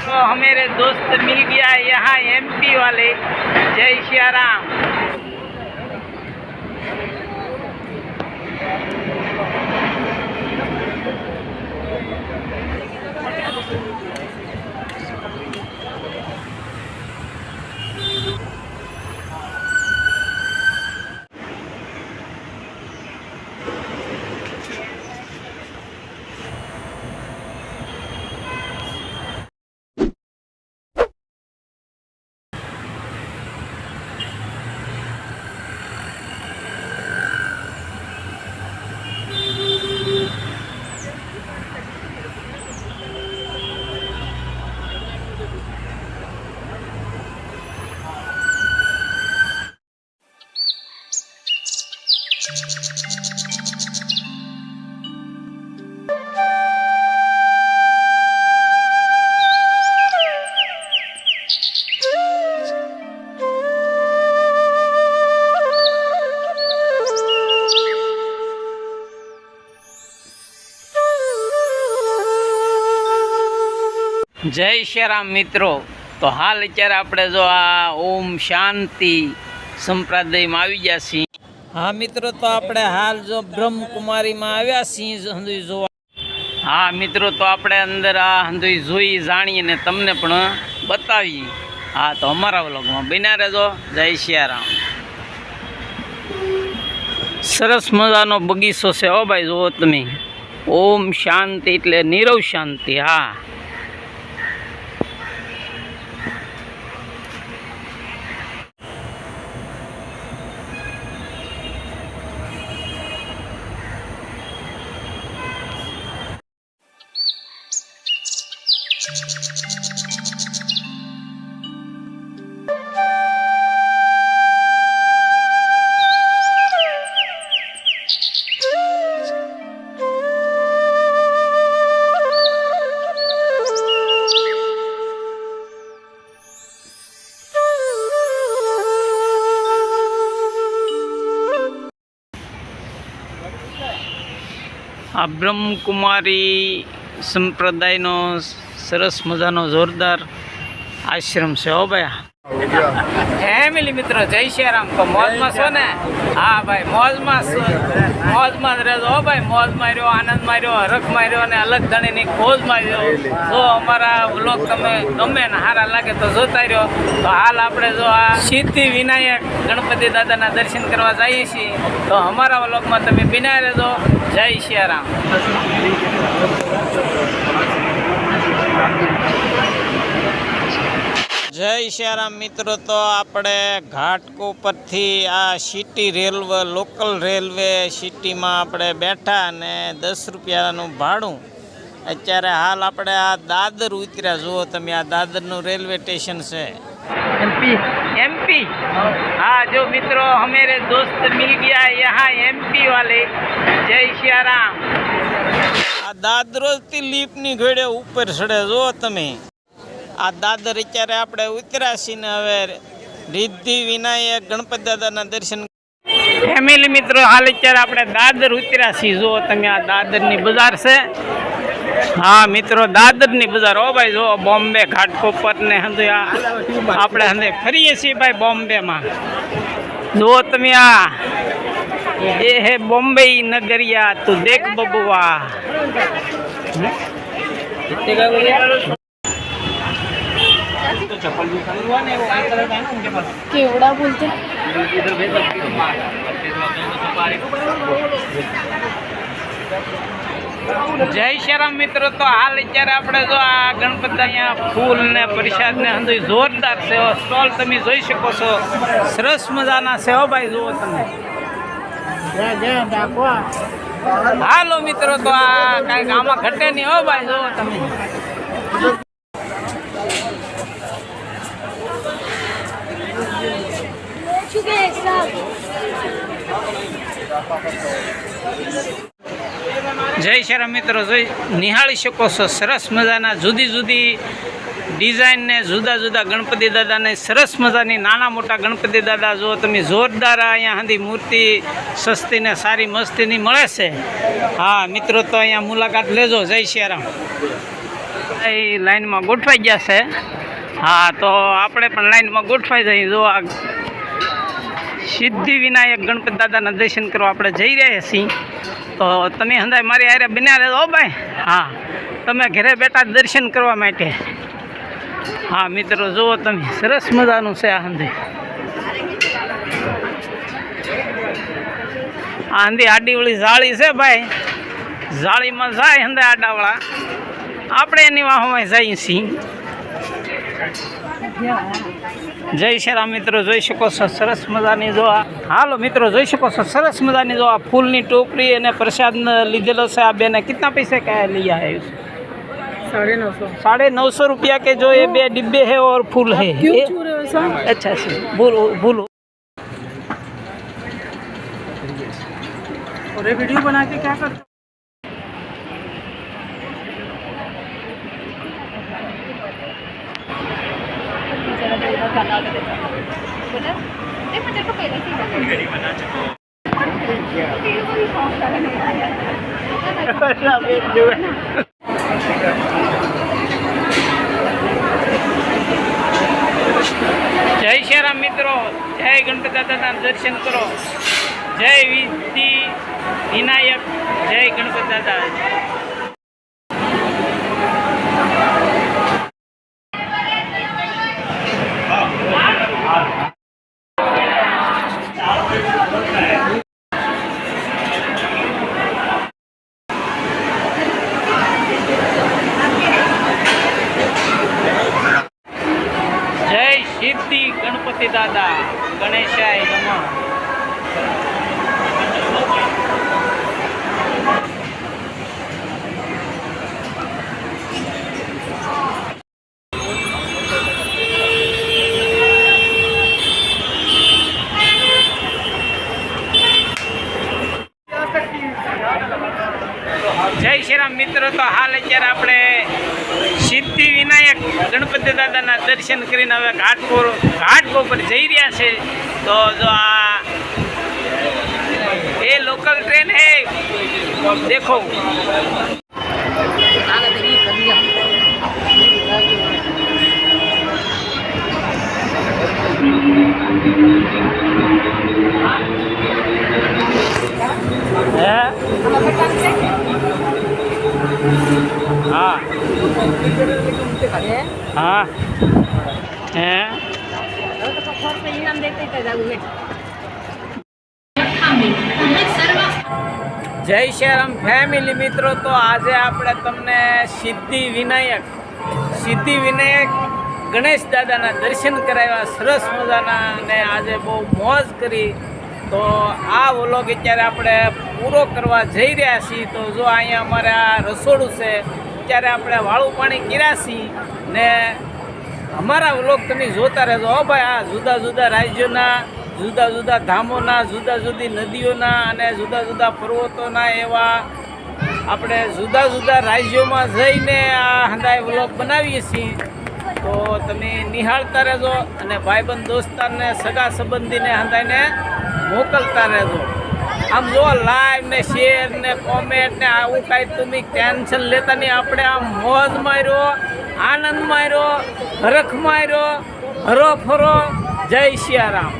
तो हमारे दोस्त मिल गया यहाँ एमपी वाले जय सिया राम જય શ્રી રામ મિત્રો. તો હાલ અત્યારે આપણે જો આ ઓમ શાંતિ સંપ્રદાયમાં આવી ગયા છીએ. હા, મિત્રો, તો આપણે હાલ જો બ્રહ્મકુમારીમાં આવ્યા સિંહ હંધુઈ જોવા. હા, મિત્રો, તો આપણે અંદર આ હંધુઈ જોઈ જાણીએ ને તમને પણ બતાવી. હા, તો અમારા વ્લોગમાં બન્યા રહેજો. જય શિયારામ. સરસ મજાનો બગીચો છે ઓ ભાઈ, જુઓ તમે. ઓમ શાંતિ એટલે નીરવ શાંતિ, હા. આ બ્રહ્મકુમારી સંપ્રદાયનો સરસ મજાનો જોરદાર આશ્રમ છે હો ભાઈ. ફેમિલી મિત્રો જય શ્રીરામ તો મોજમાં છો ને? હા ભાઈ મોજમાં. મોજમાં જ રહેજો ભાઈ. મોજ માર્યો આનંદ માર્યો હરખ માર્યો અને અલગ ધણીની ખોજ માર્યો. જો અમારા લોક તમે ગમે ને સારા લાગે તો જોતા રહ્યો. તો હાલ આપણે જો આ સિદ્ધિ વિનાયક ગણપતિ દાદાના દર્શન કરવા જઈએ છીએ. તો અમારા લોકમાં તમે બિના રહેજો. જય શ્રી રામ. જય શ્યારામ મિત્રો તો આપણે ઘાટકો પરથી આ સિટી રેલવે લોકલ રેલવે સિટીમાં આપણે બેઠા અને દસ રૂપિયાનું ભાડું. અત્યારે હાલ આપણે આ દાદર ઉતર્યા. જુઓ તમે આ દાદરનું રેલવે સ્ટેશન છે. એમપી એમપી હા જો મિત્રો હમરે દોસ્ત મિલ ગયા યહાં એમપી વાલે. જય શ્યારામ. આ દાદરોથી લીપની ઘડે ઉપર ચડે. જુઓ તમે. આ દાદર અત્યારે આપણે ઉતર્યા ને હવે રિદ્ધિ વિનાયક ગણપતિ દાદાના દર્શન ફેમિલી મિત્રો, હાલ અત્યારે આપણે દાદર ઉતરાશી જુઓ તમે, આ દાદરની બજાર છે. હા, મિત્રો, દાદરની બજાર. હો ભાઈ જો બોમ્બે ઘાટકોપર ને હંધુ આ આપણે હંધે ફરીએ છીએ ભાઈ બોમ્બેમાં. જુઓ તમે આ. એ હે બોમ્બે નગરિયા, તું દેખ चप्पल जो खड़ी हुआ ना वो वाइट कलर का है ना उनके पास केवड़ा बोलते इधर भेज सकते જય શરમ મિત્રો તો હાલ અત્યારે આપણે જો આ ગણપતિ અહીંયા ફૂલ ને પ્રસાદ ને અંદર જોરદાર સેવો સ્ટોલ તમે જોઈ શકો છો. સરસ મજાના સેવાભાઈ જુઓ તમે. હાલો મિત્રો તો આ કાંઈક આમાં ઘટે નહીં હો ભાઈ જુઓ તમે. જય શ્રી મિત્રો, જોઈ, નિહાળી શકો છો. સરસ મજાના જુદી જુદી ડિઝાઇનને, જુદા જુદા ગણપતિ દાદાને, સરસ મજાની નાના મોટા ગણપતિ દાદા, જો તમે જોરદાર અહીંયા સુધી મૂર્તિ સસ્તીને, સારી મસ્તીની મળે છે. હા, મિત્રો, તો અહીંયા મુલાકાત લેજો. જય શ્રી રામ એ લાઈનમાં ગોઠવાઈ ગયા છે. હા, તો આપણે પણ લાઈનમાં ગોઠવાઈ જઈએ. જો આ સિદ્ધિ વિનાયક ગણપતિ દાદાના દર્શન કરવા આપણે જઈ રહ્યા છીએ. તો તમે હંદાય મારી આરે બન્યા રહેજો ભાઈ. હા, તમે ઘરે બેઠા દર્શન કરવા માટે. હા, મિત્રો, જુઓ તમે, સરસ મજાનું છે આ હંધી. આ હંધી આડીવળી જાળી છે ભાઈ. જાળીમાં જાય હંદે આડાવાળા. આપણે એની વાહોમાં જઈએ છીએ. જય શ્રી રામ મિત્રો જોઈ શકો છો સરસ મજાની જો આ હાલો મિત્રો જોઈ શકો છો સરસ મજાની જો આ ફૂલની ટોપરી અને પ્રસાદ લીધેલો છે આ બેને કેટલા પૈસા કયા લઈ આવ્યું साढ़े नौ सौ साढ़े नौ सौ रुपया के जो ये बे डिब्बे है और फूल है क्यों ये- छू रहे हो ऐसा अच्छा से बोलो बोलो और ये वीडियो बना के क्या करते જય શ્રી રામ મિત્રો જય ગણપતિ દાદાના દર્શન કરો જય વિધિ વિનાયક જય ગણપતિ રામ મિત્રો તો હાલ અત્યારે આપણે સિદ્ધિ વિનાયક ગણપતિ દાદાના દર્શન કરીને હવે ઘાટપુર ઘાટપો પર જઈ રહ્યા છે. તો જો આ એ લોકલ ટ્રેન હે. દેખો. હે? હા. હા. હે? જય શ્રી રામ ફેમિલી મિત્રો, તો આજે આપણે તમને સિદ્ધિ વિનાયક સિદ્ધિ વિનાયક ગણેશ દાદાના દર્શન કરાવ્યા, સરસ મજાના અને આજે બહુ મોજ કરી. તો આ વ્લોગ અત્યારે આપણે પૂરો કરવા જઈ રહ્યા છીએ, તો જો અહીંયા અમારે આ રસોડું છે, ત્યારે આપણે વાળું પાણી છીએ ને અમારા વ્લોગ તમે જોતા રહેજો. હો ભાઈ, આ જુદા જુદા રાજ્યોના, જુદા જુદા ધામોના, જુદા જુદી નદીઓના અને જુદા જુદા પર્વતોના એવા આપણે જુદા જુદા રાજ્યોમાં જઈને આ હંડાય વ્લોગ બનાવીએ છીએ. તો તમે નિહાળતા રહેજો અને ભાઈબંધ દોસ્તારને, સગા સંબંધીને હંડાઈને મોકલતા રહેજો. આમ જો લાઈવ ને શેર ને કોમેન્ટ ને આવું કાંઈ તમે ટેન્શન લેતા નહીં. આપણે આમ મોજ માર્યો, આનંદ માર્યો રખ માર્યો. હરો ફરો. જય સિયારામ